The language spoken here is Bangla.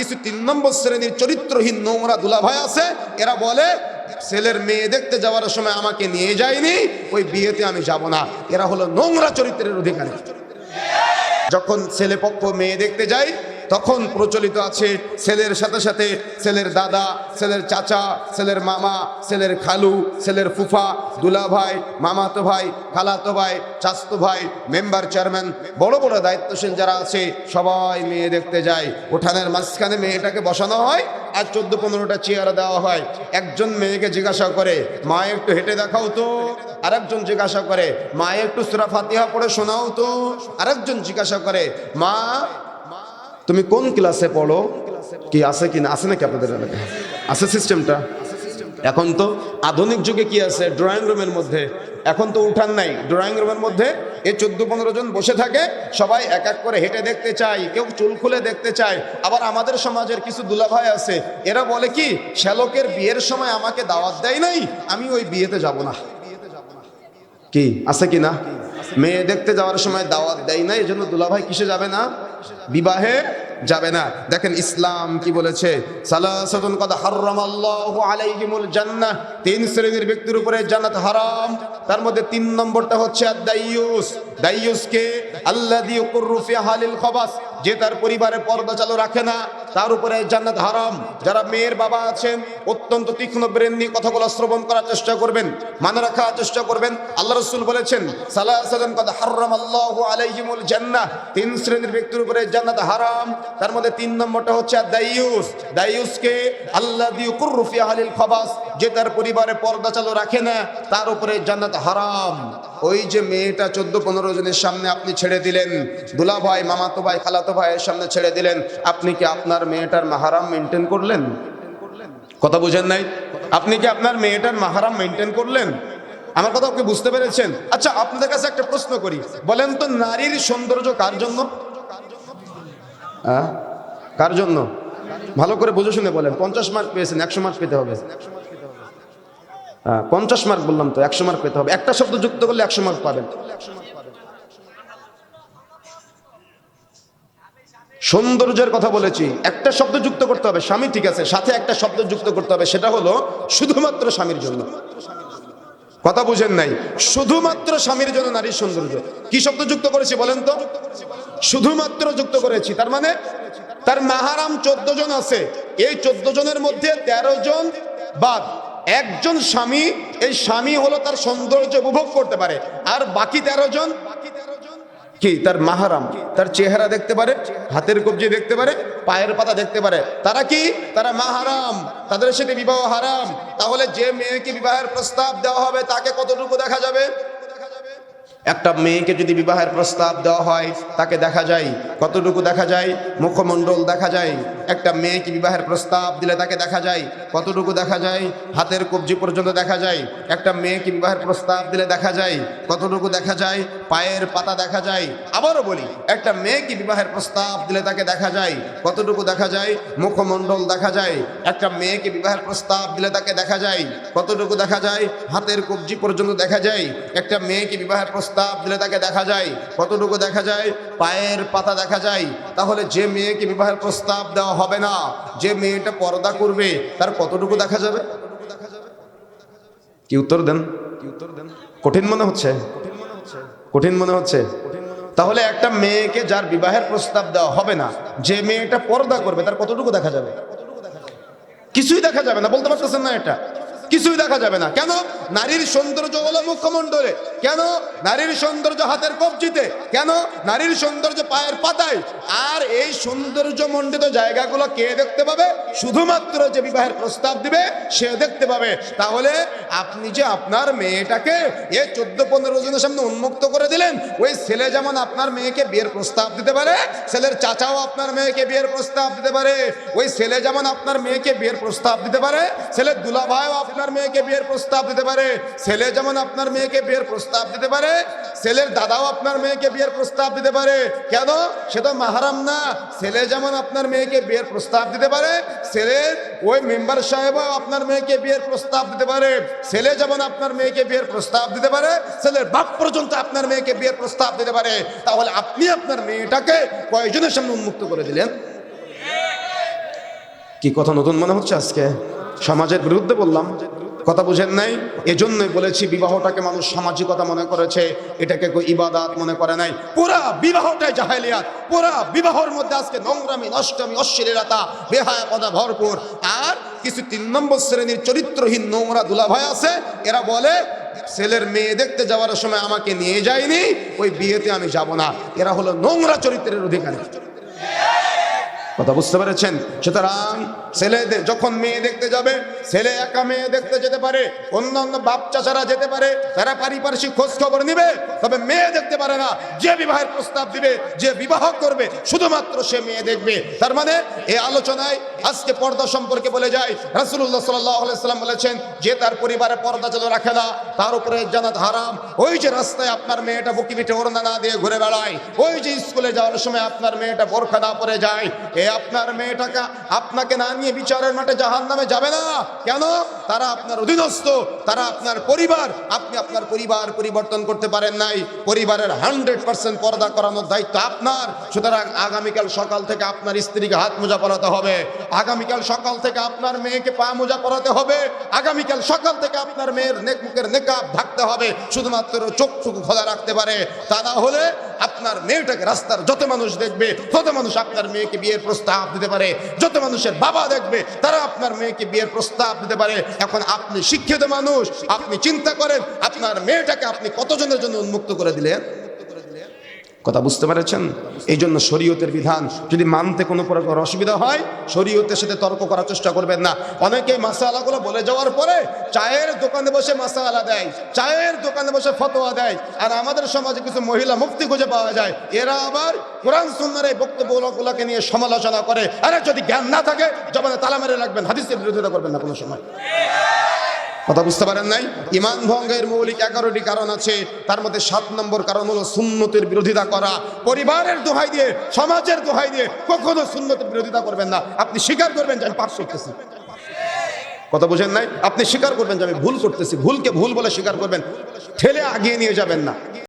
কিছু তিন নম্বর শ্রেণির চরিত্রহীন নোংরা দুলাভাই আছে, এরা বলে, ছেলের মেয়ে দেখতে যাওয়ার সময় আমাকে নিয়ে যায়নি, ওই বিয়েতে আমি যাব না। এরা হলো নোংরা চরিত্রের অধিকারী। যখন ছেলে পক্ষ মেয়ে দেখতে যায় তখন প্রচলিত আছে ছেলের সাথে সাথে ছেলের দাদা, ছেলের চাচা, ছেলের মামা, ছেলের খালু, ছেলের ফুফা দুলা ভাই মামাতো ভাই, খালাতো ভাই চাস্তো ভাই, মেম্বার চেয়ারম্যান, বড় বড় দায়িত্বশীল যারা আছে, সবাই মেয়ে দেখতে যায়। উঠানের মাঝখানে মেয়েটাকে বসানো হয় আর চোদ্দ পনেরোটা চেয়ার দেওয়া হয়। একজন মেয়েকে জিজ্ঞাসা করে, মা, একটু হেঁটে দেখাও তো। আরেকজন জিজ্ঞাসা করে, মা, একটু সুরা ফাতিহা পড়ে শোনাও তো। আরেকজন জিজ্ঞাসা করে, মা তুমি কোন ক্লাসে পড়ো? কি আছে কি না? আছে নাকি আপনাদের এলাকায়? আছে সিস্টেমটা? এখন তো আধুনিক যুগে কি আছে? ড্রয়িং রুমের মধ্যে। এখন তো উঠান নাই। ড্রয়িং রুমের মধ্যে এই চোদ্দ পনেরো জন বসে থাকে। সবাই এক এক করে হেঁটে দেখতে চায়। কেউ চুল খুলে দেখতে চায়। আবার আমাদের সমাজের কিছু দুলাভাই আছে। এরা বলে কি, শ্যালকের বিয়ের সময় আমাকে দাওয়াত দেয় নাই, আমি ওই বিয়েতে যাব না। কি? আছে কি না? মেয়ে দেখতে যাওয়ার সময় দাওয়াত দেয় না এই জন্য দুলাভাই কিসে যাবে না? বিবাহে যাবে না। দেখেন ইসলাম কি বলেছে? তিন শ্রেণির ব্যক্তির উপরে জান্নাত হারাম। তার মধ্যে তিন নম্বরটা হচ্ছে খবাস। যে তার পরিবারে পর্দা চালু রাখে না। তার উপরে জান্নাত হারাম। যারা মেয়ের বাবা আছেন, অত্যন্ত তীক্ষ্ণ ব্রেন নিয়ে কথাগুলো শ্রবণ করার চেষ্টা করবেন মানে রাখার চেষ্টা করবেন। আল্লাহ রসুল বলেছেন সালাসালাম কদ হারাম আল্লাহ আলাইহিমুল জান্নাহ। তিন শ্রেণির ব্যক্তির উপরে জান্নাত হারাম। তার মধ্যে তিন নম্বরটা হচ্ছে দাইয়ুস দাইয়ুসকে আল্লাহ কুরফি আহলিল খবাস। যে তার পরিবারে পর্দা চালু রাখে না, তার উপরে জান্নাত হারাম। ওই যে মেয়েটা চোদ্দ পনেরো জনের সামনে আপনি ছেড়ে দিলেন, দুলা ভাই, মামাতো ভাই, খালাতো ভাইয়ের সামনে ছেড়ে দিলেন, আপনি কি আপনার মেয়েটার মাহারাম মেনটেন করলেন? কথা বুঝেন নাই? আপনি কি আপনার মেয়েটার মাহারাম মেনটেন করলেন? আমার কথা আপনি বুঝতে পেরেছেন? আচ্ছা আপনাদের কাছে একটা প্রশ্ন করি। বলেন তো, নারীর সৌন্দর্য কার জন্য? কার জন্য? ভালো করে বুঝে শুনে বলেন। পঞ্চাশ মার্ক পেয়েছেন, একশো মার্ক পেতে হবে। পঞ্চাশ মার্ক বললাম তো, একশো মার্ক পেতে হবে। একটা শব্দ যুক্ত করলে একশো মার্ক পাবেন। সৌন্দর্যের কথা বলেছি, একটা শব্দ যুক্ত করতে হবে, স্বামী ঠিক আছে, সাথে একটা শব্দ যুক্ত করতে হবে, সেটা হলো শুধুমাত্র স্বামীর জন্য। কথা বুঝেন নাই, শুধুমাত্র স্বামীর জন্য নারীর সৌন্দর্য। কি শব্দ যুক্ত করেছি বলেন তো? শুধুমাত্র যুক্ত করেছি, তার মানে তার মাহারাম চোদ্দ জন আছে, এই চোদ্দ জনের মধ্যে ১৩ জন বাদ। একজন স্বামী, এই স্বামী হলো তার সৌন্দর্য উপভোগ করতে পারে। আর বাকি তেরো জন? কি, তার মাহারাম, তার চেহারা দেখতে পারে, হাতের কবজি দেখতে পারে, পায়ের পাতা দেখতে পারে। তারা কি? তারা মাহারাম, তাদের সাথে বিবাহ হারাম। তাহলে যে মেয়েকে বিবাহের প্রস্তাব দেওয়া হবে, তাকে কতটুকু দেখা যাবে? একটা মেয়েকে যদি বিবাহের প্রস্তাব দেওয়া হয়, তাকে দেখা যায়, কতটুকু দেখা যায়? মুখমণ্ডল দেখা যায়। একটা মেয়েকে বিবাহের প্রস্তাব দিলে তাকে দেখা যায়, কতটুকু দেখা যায়? হাতের কবজি পর্যন্ত দেখা যায়। একটা মেয়েকে বিবাহের প্রস্তাব দিলে দেখা যায়, কতটুকু দেখা যায়? পায়ের পাতা দেখা যায়। আবারও বলি, একটা মেয়েকে বিবাহের প্রস্তাব দিলে তাকে দেখা যায়, কতটুকু দেখা যায়? মুখমণ্ডল দেখা যায়। একটা মেয়েকে বিবাহের প্রস্তাব দিলে তাকে দেখা যায়, কতটুকু দেখা যায়? হাতের কবজি পর্যন্ত দেখা যায়। একটা মেয়েকে বিবাহের প্রস্তাব দিলে তাকে দেখা যায়, কতটুকু দেখা যায়, পায়ের পাতা দেখা যায়, তাহলে যে মেয়েকে বিবাহের প্রস্তাব দেওয়া হবে না, যে মেয়েটা পর্দা করবে, তার কতটুকু দেখা যাবে? কি উত্তর দেন? কি উত্তর দেন কঠিন মনে হচ্ছে। কঠিন মনে হচ্ছে। তাহলে একটা মেয়েকে যার বিবাহের প্রস্তাব দেওয়া হবে না, যে মেয়েটা পর্দা করবে, তার কতটুকু দেখা যাবে? কিছুই দেখা যাবে না, বলতে পারতেছেন না এটা। কিছুই দেখা যাবে না। কেন? নারীর সৌন্দর্য হলো মুখমণ্ডলে কেন নারীর সৌন্দর্য হাতের কবজিতে? কেন নারীর সৌন্দর্য পায়ের পাতায়? আর এই সৌন্দর্য মণ্ডিত জায়গাগুলো কে দেখতে পাবে? শুধুমাত্র যে বিবাহের প্রস্তাব দিবে, সে দেখতে পাবে। তাহলে আপনি যে আপনার মেয়েটাকে এই চোদ্দ পনেরো জনের সামনে উন্মুক্ত করে দিলেন, ওই ছেলে যেমন আপনার মেয়েকে বিয়ের প্রস্তাব দিতে পারে, ছেলের চাচাও আপনার মেয়েকে বিয়ের প্রস্তাব দিতে পারে, ওই ছেলে যেমন আপনার মেয়েকে বিয়ের প্রস্তাব দিতে পারে, ছেলের দুলাভাইও আপনার মেয়েকে বিয়ের প্রস্তাব দিতে পারে, ছেলে যেমন আপনার মেয়েকে বিয়ের প্রস্তাব দিতে পারে? ছেলের দাদাও আপনার মেয়েকে বিয়ের প্রস্তাব দিতে পারে। কেন? সে তো মাহারাম না। ছেলে যেমন আপনার মেয়েকে বিয়ের প্রস্তাব দিতে পারে ছেলের ওই মেম্বার সাহেবও আপনার মেয়েকে বিয়ের প্রস্তাব দিতে পারে। ছেলে যেমন আপনার মেয়েকে বিয়ের প্রস্তাব দিতে পারে, ছেলের বাপ পর্যন্ত আপনার মেয়েকে বিয়ের প্রস্তাব দিতে পারে। তাহলে আপনি আপনার মেয়েটাকে কয়জনের সামনে উন্মুক্ত করে দিলেন? কি কথা নতুন মনে হচ্ছে আজকে? সমাজের বিরুদ্ধে বললাম। কথা বুঝেন নাই? এজন্যই বলেছি বিবাহটাকে মানুষ সামাজিকতা মনে করেছে, এটাকে কেউ ইবাদাত মনে করে নাই। পুরা বিবাহটাই জাহেলিয়াত, পুরা বিবাহর মধ্যে আজকে নোংরামি, নষ্টমী, অশ্লীলতা বেহায়া পদা ভরপুর। আর কিছু তিন নম্বর শ্রেণির চরিত্রহীন নোংরা দুলাভাই আছে, এরা বলে, ছেলের মেয়ে দেখতে যাওয়ার সময় আমাকে নিয়ে যায়নি, ওই বিয়েতে আমি যাব না। এরা হলো নোংরা চরিত্রের অধিকারী। কথা বুঝতে পেরেছেন? সুতরাং ছেলেদের যখন মেয়ে দেখতে যাবে ছেলে একা মেয়ে দেখতে যেতে পারে, অন্যান্য বাপ চাচারা যেতে পারে, তারা পারিপার্শ্বিক খোঁজ খবর নিবে, তবে মেয়ে দেখতে পারে না। যে বিবাহের প্রস্তাব দিবে, যে বিবাহ করবে, শুধুমাত্র সে মেয়ে দেখবে। তার মানে এই আলোচনায় আজকে পর্দা সম্পর্কে বলে যায় রাসুল্লাহ সাল্লাম বলেছেন, যে তার পরিবারে পর্দা চালু রাখে না, তার উপরে জানাত হারাম। ওই যে রাস্তায় আপনার মেয়েটা বুকি পিঠে ওড়না না দিয়ে ঘুরে বেড়ায়, ওই যে স্কুলে যাওয়ার সময় আপনার মেয়েটা বোরখা না পরে যায়, এ আপনার মেয়েটাকে আপনাকে না নিয়ে বিচারের মাঠে জাহান নামে যাবে না। কেন? তারা আপনার অধীনস্থ, তারা আপনার পরিবার। আপনি আপনার পরিবার পরিবর্তন করতে পারেন নাই। পরিবারের হান্ড্রেড পার্সেন্ট পর্দা করানোর দায়িত্ব আপনার। সুতরাং আগামীকাল সকাল থেকে আপনার স্ত্রীকে হাত মোজা পরাতে হবে। আগামীকাল সকাল থেকে আপনার মেয়েকে পা মোজা পরাতে হবে। আগামীকাল সকাল থেকে আপনার মেয়ের নেক মুখের নেকাব ঢাকতে হবে। শুধুমাত্র চোখটুকু খোলা রাখতে পারে। তা না হলে আপনার মেয়েটাকে রাস্তার যত মানুষ দেখবে, তত মানুষ আপনার মেয়েকে বিয়ের প্রস্তাব দিতে পারে। যত মানুষের বাবা দেখবে, তারা আপনার মেয়েকে বিয়ের প্রস্তাব দিতে পারে। এখন আপনি শিক্ষিত মানুষ, আপনি চিন্তা করেন, আপনার মেয়েটাকে আপনি কতজনের জন্য উন্মুক্ত করে দিলেন? কথা বুঝতে পেরেছেন? এই জন্য শরীয়তের বিধান, যদি মানতে কোনো প্রকার অসুবিধা হয়, শরীয়তের সাথে তর্ক করার চেষ্টা করবেন না। অনেকেই মাসালাগুলো বলে যাওয়ার পরে চায়ের দোকানে বসে মাসালা দেয়, চায়ের দোকানে বসে ফতোয়া দেয়, আর আমাদের সমাজে কিছু মহিলা মুক্তি খুঁজে পাওয়া যায়। এরা আবার কোরআন সুন্দর এই বক্তব্যগুলোকে নিয়ে সমালোচনা করে। আরে যদি জ্ঞান না থাকে, জবানে তালা মেরে রাখবেন, হাদিসের বিরোধিতা করবেন না কোনো সময়। কথা বুঝতে পারেন নাই? ইমান ভঙ্গের মৌলিক এগারোটি কারণ আছে। তার মধ্যে সাত নম্বর কারণ হলো সুন্নতের বিরোধিতা করা। পরিবারের দোহাই দিয়ে, সমাজের দোহাই দিয়ে কখনো সুন্নতের বিরোধিতা করবেন না। আপনি স্বীকার করবেন যে আমি পাশ করতেছি। কথা বুঝেন নাই? আপনি স্বীকার করবেন যে আমি ভুল করতেছি। ভুলকে ভুল বলে স্বীকার করবেন। ঠেলে আগিয়ে নিয়ে যাবেন না।